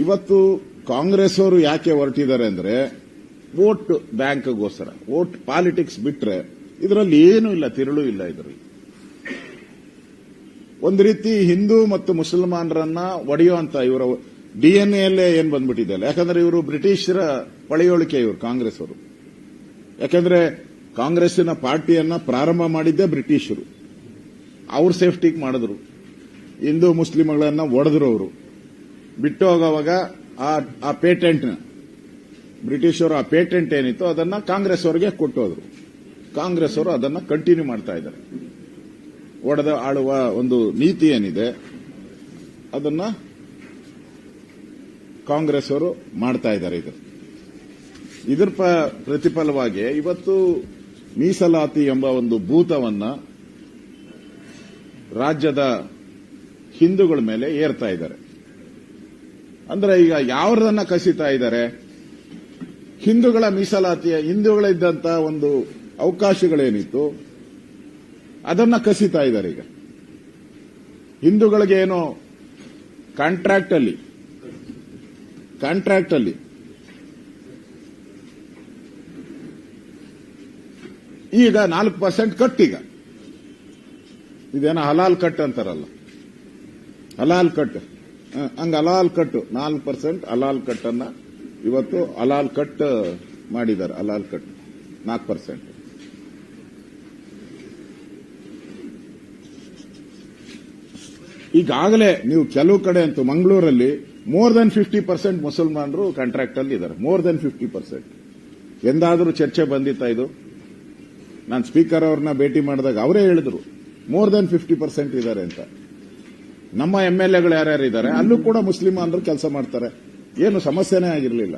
ಇವತ್ತು ಕಾಂಗ್ರೆಸ್ ಅವರು ಯಾಕೆ ಹೊರಟಿದ್ದಾರೆ ಅಂದ್ರೆ ವೋಟ್ ಬ್ಯಾಂಕ್ಗೋಸ್ಕರ, ವೋಟ್ ಪಾಲಿಟಿಕ್ಸ್ ಬಿಟ್ರೆ ಇದರಲ್ಲಿ ಏನೂ ಇಲ್ಲ, ತಿರುಳು ಇಲ್ಲ ಇದರಲ್ಲಿ. ಒಂದು ರೀತಿ ಹಿಂದೂ ಮತ್ತು ಮುಸಲ್ಮಾನರನ್ನ ಒಡೆಯುವಂತ ಇವರ ಡಿಎನ್ಎಲ್ಲೇ ಏನ್ ಬಂದ್ಬಿಟ್ಟಿದೆ ಅಲ್ಲ? ಯಾಕಂದ್ರೆ ಇವರು ಬ್ರಿಟಿಷರ ಪಳೆಯೋಳಿಕೆ ಇವರು ಕಾಂಗ್ರೆಸ್ ಅವರು ಯಾಕಂದ್ರೆ ಕಾಂಗ್ರೆಸ್ಸಿನ ಪಾರ್ಟಿಯನ್ನ ಪ್ರಾರಂಭ ಮಾಡಿದ್ದೇ ಬ್ರಿಟಿಷರು. ಅವ್ರ ಸೇಫ್ಟಿಗೆ ಮಾಡಿದ್ರು. ಹಿಂದೂ ಮುಸ್ಲಿಂಗಳನ್ನ ಒಡೆದ್ರು ಅವರು. ಬಿಟ್ಟು ಹೋಗುವಾಗ ಆ- ಆ ಪೇಟೆಂಟ್ ಬ್ರಿಟಿಷರು ಆ ಪೇಟೆಂಟ್ ಏನಿತ್ತು ಅದನ್ನ ಕಾಂಗ್ರೆಸ್ ಅವರಿಗೆ ಕೊಟ್ಟೋದ್ರು. ಕಾಂಗ್ರೆಸ್ ಅವರು ಅದನ್ನ ಕಂಟಿನ್ಯೂ ಮಾಡ್ತಾ ಇದ್ದಾರೆ. ಒಡೆದ ಆಳುವ ಒಂದು ನೀತಿ ಏನಿದೆ, ಅದನ್ನ ಕಾಂಗ್ರೆಸ್ ಅವರು ಮಾಡ್ತಾ ಇದ್ದಾರೆ ಇದು. ಇದರ ಪ್ರತಿಫಲವಾಗಿ ಇವತ್ತು ಮೀಸಲಾತಿ ಎಂಬ ಒಂದು ಭೂತವನ್ನ ರಾಜ್ಯದ ಹಿಂದೂಗಳ ಮೇಲೆ ಏರ್ತಾ ಇದ್ದಾರೆ. ಅಂದ್ರೆ ಈಗ ಯಾವ್ದನ್ನ ಕಸಿತಾ ಇದ್ದಾರೆ? ಹಿಂದೂಗಳ ಮೀಸಲಾತಿಯ ಹಿಂದೂಗಳಿದ್ದಂತ ಒಂದು ಅವಕಾಶಗಳೇನಿತ್ತು? ಅದನ್ನ ಕಸಿತಾ ಇದ್ದಾರೆ ಈಗ. ಹಿಂದೂಗಳಿಗೆ ಏನೋ ಕಾಂಟ್ರಾಕ್ಟ್ ಅಲ್ಲಿ ಕಾಂಟ್ರಾಕ್ಟ್ ಅಲ್ಲಿ ಈಗ ನಾಲ್ಕು ಪರ್ಸೆಂಟ್ ಕಟ್ ಈಗ ಇದೇನೋ ಹಲಾಲ್ ಕಟ್ ಅಂತಾರಲ್ಲ. ಹಲಾಲ್ ಕಟ್. ಹಂಗ ಅಲಾಲ್ ಕಟ್ ನಾಲ್ಕು ಪರ್ಸೆಂಟ್ ಅಲಾಲ್ ಕಟ್ ಅನ್ನ ಇವತ್ತು ಅಲಾಲ್ ಕಟ್ ಮಾಡಿದ್ದಾರೆ. ಅಲಾಲ್ ಕಟ್. ನಾಲ್ಕು ಪರ್ಸೆಂಟ್ ಈಗಾಗಲೇ ನೀವು ಕೆಲವು ಕಡೆ ಅಂತೂ ಮಂಗಳೂರಲ್ಲಿ ಮೋರ್ ದನ್ ಫಿಫ್ಟಿ ಪರ್ಸೆಂಟ್ ಮುಸಲ್ಮಾನರು ಕಾಂಟ್ರಾಕ್ಟ್ ಅಲ್ಲಿ ಇದ್ದಾರೆ. ಮೋರ್ ದನ್ ಫಿಫ್ಟಿ ಪರ್ಸೆಂಟ್ ಎಂದಾದರೂ ಚರ್ಚೆ ಬಂದಿತ್ತಾ ಇದು? ನಾನು ಸ್ಪೀಕರ್ ಅವ್ರನ್ನ ಭೇಟಿ ಮಾಡಿದಾಗ ಅವರೇ ಹೇಳಿದ್ರು. ಮೋರ್ ದೆನ್ ಫಿಫ್ಟಿ ಪರ್ಸೆಂಟ್ ಇದ್ದಾರೆ ಅಂತ. ನಮ್ಮ ಎಂ ಎಲ್ ಎಗಳು ಯಾರ್ಯಾರು ಇದ್ದಾರೆ ಅಲ್ಲೂ ಕೂಡ ಮುಸ್ಲಿಮಾನರು ಕೆಲಸ ಮಾಡ್ತಾರೆ. ಏನು ಸಮಸ್ಯೆನೇ ಆಗಿರಲಿಲ್ಲ.